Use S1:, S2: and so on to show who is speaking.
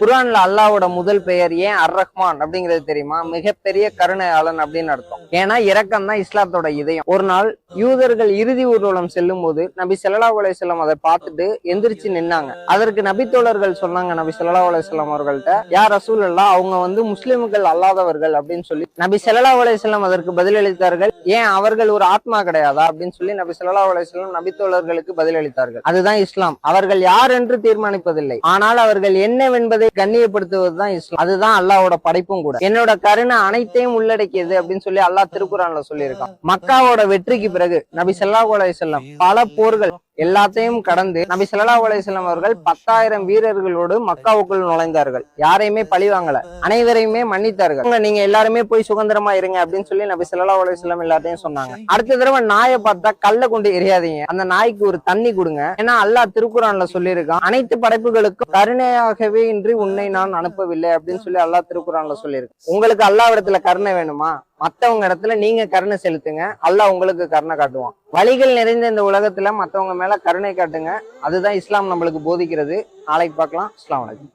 S1: குரான்ல அல்லாவோட முதல் பெயர் ஏன் அர் ரஹ்மான் அப்படிங்கிறது தெரியுமா? மிகப்பெரிய கருணையாளன் அப்படின்னு அர்த்தம். ஏன்னா இரக்கம் தான் இஸ்லாத்தோட இதயம். ஒரு நாள் யூதர்கள் இறுதி ஊர்வலம் செல்லும் போது நபி ஸல்லல்லாஹு அலைஹி அதை பார்த்துட்டு எந்திரிச்சு நின்னாங்க. அதற்கு நபி தோழர்கள் சொன்னாங்க நபி ஸல்லல்லாஹு அலைஹி அவர்கள்ட்ட யார் ரசூல் அவங்க வந்து முஸ்லிம்கள் அல்லாதவர்கள் அப்படின்னு சொல்லி. நபி ஸல்லல்லாஹு அலைஹி அதற்கு பதிலளித்தார்கள் ஏன் அவர்கள் ஒரு ஆத்மா கிடையாதா? அப்படின்னு சொல்லி நபி ஸல்லல்லாஹு அலைஹி நபித்தோழர்களுக்கு நபி தோழர்களுக்கு பதிலளித்தார்கள். அதுதான் இஸ்லாம். அவர்கள் யார் என்று தீர்மானிப்பதில்லை. ஆனால் அவர்கள் என்னவென்பதை கண்ணியப்படுத்துவதுதான் இஸ்லாம். அதுதான் அல்லாவோட படைப்பும் கூட. என்னோட கருணை அனைத்தையும் உள்ளடக்கியது அப்படின்னு சொல்லி அல்லாஹ் திருக்குறான்ல சொல்லியிருக்கான். மக்காவோட வெற்றிக்கு பிறகு நபி ஸல்லல்லாஹு அலைஹி செல்லம் பல போர்கள் எல்லாத்தையும் கடந்து நபி சல்லா அலிஸ்லாம் அவர்கள் பத்தாயிரம் வீரர்களோடு மக்காவுக்குள் நுழைந்தார்கள். யாரையுமே பழி வாங்கல. அனைவரையுமே மன்னித்தார்கள். நீங்க எல்லாருமே போய் சுதந்திரமா இருங்க அப்படின்னு சொல்லி நபி சல்லா அலிஸ்லாம் எல்லாத்தையும் சொன்னாங்க. அடுத்த தடவை நாயை பார்த்தா கல்ல கொண்டு எரியாதீங்க அந்த நாய்க்கு ஒரு தண்ணி கொடுங்க. ஏன்னா அல்லாஹ் திருக்குறான்ல சொல்லியிருக்கான் அனைத்து படைப்புகளுக்கும் கருணையாகவே இன்றி உன்னை நான் அனுப்பவில்லை அப்படின்னு சொல்லி அல்லாஹ் திருக்குறான்ல சொல்லியிருக்கேன் உங்களுக்கு அல்லாஹ் இடத்துல கருணை வேணுமா? மத்தவங்க இடத்துல நீங்க கருணை செலுத்துங்க. அல்லாஹ் உங்களுக்கு கருணை காட்டுவான். வழிகள் நிறைந்த இந்த உலகத்துல மத்தவங்க மேல கருணை காட்டுங்க. அதுதான் இஸ்லாம் நம்மளுக்கு போதிக்கிறது. நாளைக்கு பார்க்கலாம். இஸ்லாம் அலைக்கும்.